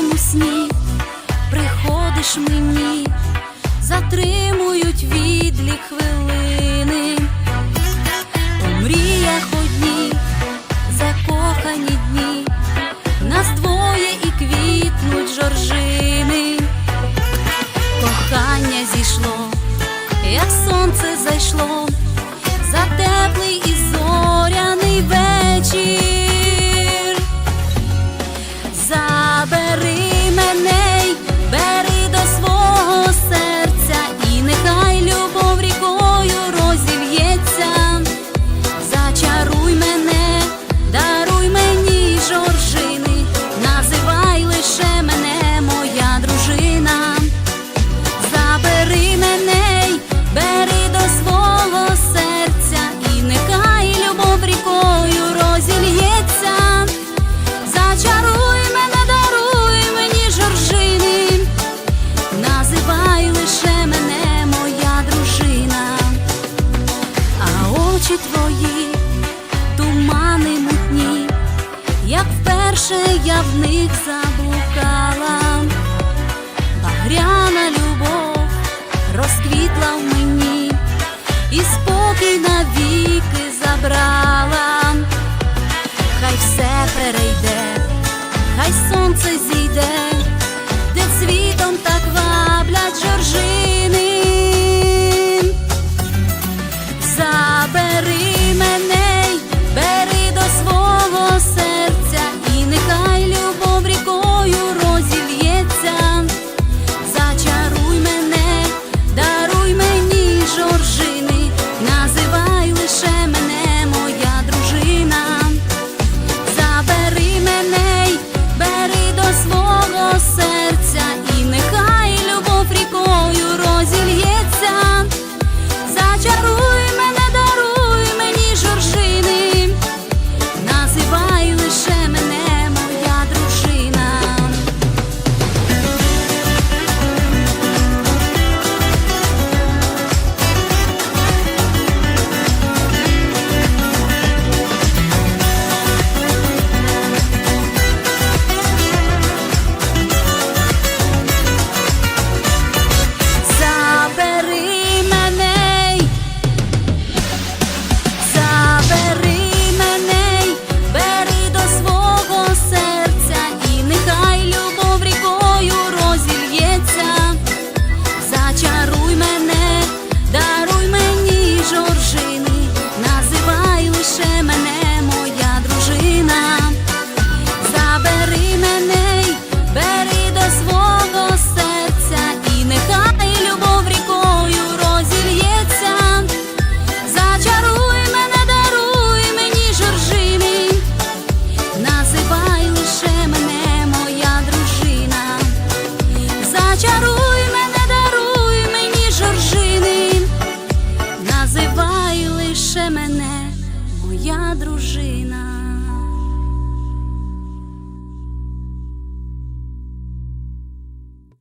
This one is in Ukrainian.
моєму сні. Приходиш мені, затримують відлі хвилини, у мріях одні, закохані дні, нас двоє і квітнуть жоржини, кохання зійшло, як сонце зайшло. очі твої, тумани мутні, як вперше я в них заблукала, багряна любов розквітла в мені, і спокій навіки забрала, хай все перейде, хай сонце зійде.